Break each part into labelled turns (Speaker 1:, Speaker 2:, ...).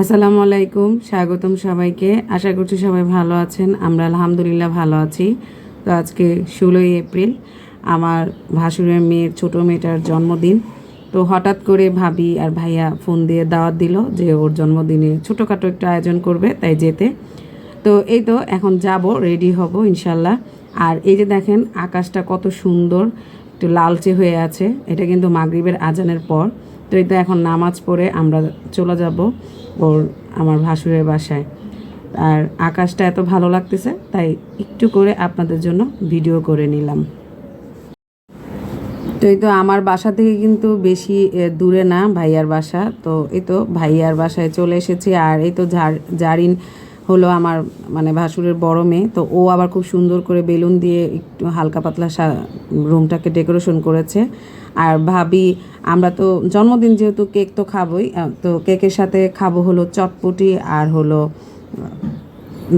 Speaker 1: আসসালামু আলাইকুম, স্বাগতম সবাইকে। আশা করছি সবাই ভালো আছেন। আমরা আলহামদুলিল্লাহ ভালো আছি। তো আজকে ষোলোই এপ্রিল, আমার ভাসুরের মেয়ের ছোট মেয়েটার জন্মদিন। তো হঠাৎ করে ভাবি আর ভাইয়া ফোন দিয়ে দাওয়াত দিল যে ওর জন্মদিনে ছোটোখাটো একটা আয়োজন করবে, তাই যেতে। তো এই তো, এখন যাব, রেডি হব, ইনশাল্লাহ। আর এই যে দেখেন, আকাশটা কত সুন্দর, একটু লালচে হয়ে আছে। এটা কিন্তু মাগরিবের আজানের পর। তো এটা এখন নামাজ পড়ে আমরা চলে যাব ওর, আমার ভাসুরের বাসায়। আর আকাশটা এত ভালো লাগতেছে, তাই একটু করে আপনাদের জন্য ভিডিও করে নিলাম। তো এই তো আমার বাসা থেকে কিন্তু বেশি দূরে না ভাইয়ার বাসা। তো এই তো ভাইয়ার বাসায় চলে এসেছি, আর এই তো ঝাড় জারিন হলো আমার মানে ভাসুরের বড় মেয়ে। তো ও আবার খুব সুন্দর করে বেলুন দিয়ে একটু হালকা পাতলা রুমটাকে ডেকোরেশন করেছে। আর ভাবি, আমরা তো জন্মদিন যেহেতু কেক তো খাবোই তো কেকের সাথে খাব হলো চটপটি আর হলো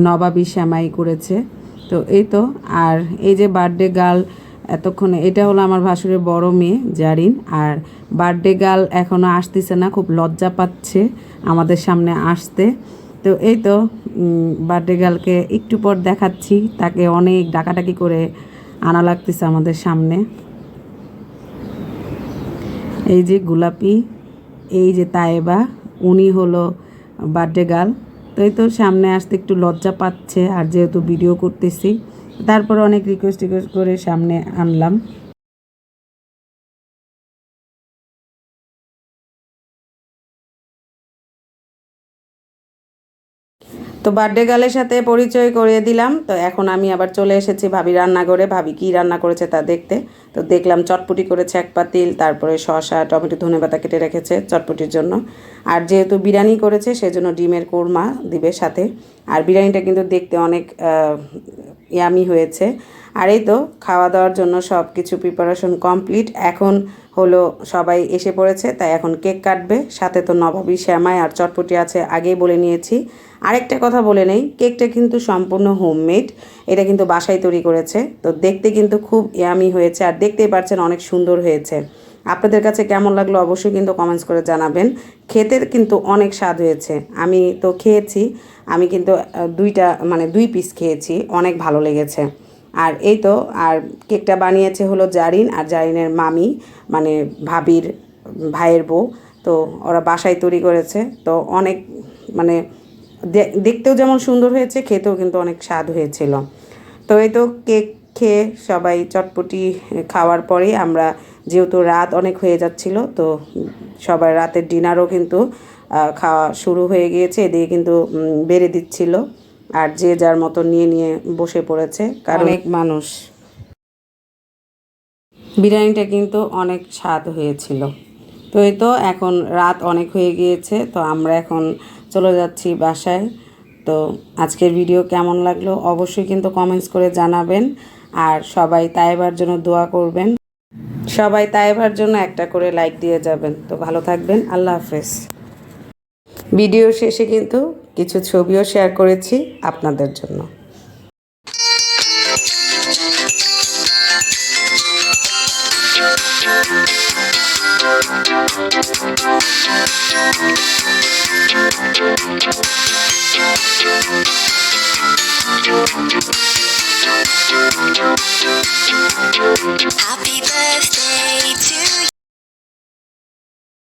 Speaker 1: নবাবী শ্যামাই করেছে। তো এই তো, আর এই যে বার্থডে গার্ল এতক্ষণে, এটা হলো আমার ভাসুরের বড় মেয়ে, জারিন। আর বার্থডে গার্ল এখনও আসতেছে না, খুব লজ্জা পাচ্ছে আমাদের সামনে আসতে। তো এই তো বার্থডে গার্লকে একটু পর দেখাচ্ছি। তাকে অনেক ডাকাডাকি করে আনা লাগতেছে আমাদের সামনে। এই যে গোলাপি, এই যে তায়েবা, উনি হলো বার্থডে গার্ল। তো এই তো সামনে আসতে একটু লজ্জা পাচ্ছে আর যেহেতু ভিডিও করতেছি, তারপর অনেক রিকোয়েস্ট টিকোয়েস্ট করে সামনে আনলাম। তো বার্থডে গালের সাথে পরিচয় করিয়ে দিলাম। তো এখন আমি আবার চলে এসেছি ভাবি রান্না করে ভাবি কী রান্না করেছে তা দেখতে। তো দেখলাম চটপটি করেছে এক পাতিল তারপরে শশা টমেটো, ধনে পাতা কেটে রেখেছে চটপটির জন্য। আর যেহেতু বিরিয়ানি করেছে, সেজন্য ডিমের কোরমা দিবে সাথে। আর বিরিয়ানিটা কিন্তু দেখতে অনেক ইয়ামি হয়েছে। আর এই তো খাওয়া দাওয়ার জন্য সব কিছু প্রিপারেশন কমপ্লিট এখন হলো সবাই এসে পড়েছে, তাই এখন কেক কাটবে। সাথে তো নবাবী শ্যামাই আর চটপটি আছে, আগেই বলে নিয়েছি। আরেকটা কথা বলে নেই কেকটা কিন্তু সম্পূর্ণ হোমমেড এটা কিন্তু বাসায় তৈরি করেছে। তো দেখতে কিন্তু খুব ইয়ামি হয়েছে আর দেখতেই পারছেন অনেক সুন্দর হয়েছে। আপনাদের কাছে কেমন লাগল অবশ্যই কিন্তু কমেন্টস করে জানাবেন। খেতে কিন্তু অনেক স্বাদ হয়েছে। আমি তো খেয়েছি আমি কিন্তু দুইটা মানে দুই পিস খেয়েছি, অনেক ভালো লেগেছে। আর এই তো, আর কেকটা বানিয়েছে হলো জারিন, আর জারিনের মামি মানে ভাবির ভাইয়ের বউ। তো ওরা বাসায় তৈরি করেছে, তো অনেক মানে দেখতেও যেমন সুন্দর হয়েছে, খেতেও কিন্তু অনেক স্বাদ হয়েছিল। তো এই তো কেক খেয়ে সবাই চটপটি খাওয়ার পরেই আমরা, যেহেতু রাত অনেক হয়ে যাচ্ছিল, তো সবাই রাতের ডিনারও কিন্তু খাওয়া শুরু হয়ে গিয়েছে, এদিকে কিন্তু বেড়ে দিচ্ছিল। আর যে যার মতো নিয়ে নিয়ে বসে পড়েছে, কারণ অনেক মানুষ। বিরিয়ানিটা কিন্তু অনেক স্বাদ হয়েছিল। তো এই তো এখন রাত অনেক হয়ে গিয়েছে, তো আমরা এখন চলে যাচ্ছি বাসায়। তো আজকের ভিডিও কেমন লাগল অবশ্যই কিন্তু কমেন্টস করে জানাবেন। আর সবাই তাইবার জন্য দোয়া করবেন। সবাই তাইবার জন্য একটা করে লাইক দিয়ে যাবেন। তো ভালো থাকবেন, আল্লাহ হাফেজ। ভিডিও শেষে কিন্তু কিছু ছবিও শেয়ার করেছি আপনাদের জন্য।
Speaker 2: I'll be